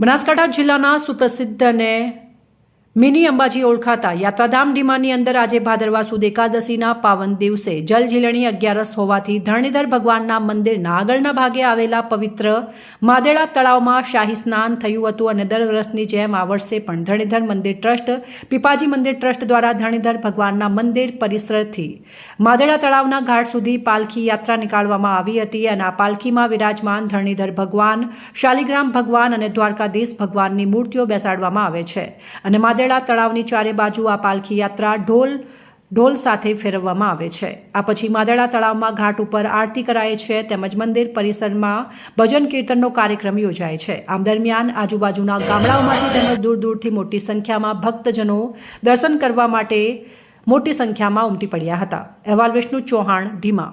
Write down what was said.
બનાસકાંઠા જિલ્લાના સુપ્રસિદ્ધ અને મિની અંબાજી ઓળખાતા યાત્રાધામ ડીમાની અંદર આજે ભાદરવા સુદ એકાદશીના પાવન દિવસે જલઝીલણી અગિયારસ હોવાથી ધરણીધર ભગવાનના મંદિરના આગળના ભાગે આવેલા પવિત્ર માદેડા તળાવમાં શાહી સ્નાન થયું હતું અને દર વર્ષની જેમ આ વર્ષે પણ ધરણીધર મંદિર ટ્રસ્ટ, પીપાજી મંદિર ટ્રસ્ટ દ્વારા ધરણીધર ભગવાનના મંદિર પરિસરથી માદેડા તળાવના ઘાટ સુધી પાલખી યાત્રા નીકાળવામાં આવી હતી અને આ પાલખીમાં વિરાજમાન ધરણીધર ભગવાન, શાલિગ્રામ ભગવાન અને દ્વારકાધીશ ભગવાનની મૂર્તિઓ બેસાડવામાં આવે છે. અને માદેડા તળાવની ચારે બાજુ આ પાલખી યાત્રા ઢોલ ઢોલ સાથે ફેરવવામાં આવે છે. આ પછી માદળા તળાવમાં ઘાટ ઉપર આરતી કરાય છે, તેમજ મંદિર પરિસરમાં ભજન કીર્તનનો કાર્યક્રમ યોજાય છે. આમ દરમિયાન આજુબાજુના ગામડાઓમાંથી તેમજ દૂર દૂરથી મોટી સંખ્યામાં ભક્તજનો દર્શન કરવા માટે મોટી સંખ્યામાં ઉમટી પડ્યા હતા. અહેવાલ વિષ્ણુ ચૌહાણ, ધીમા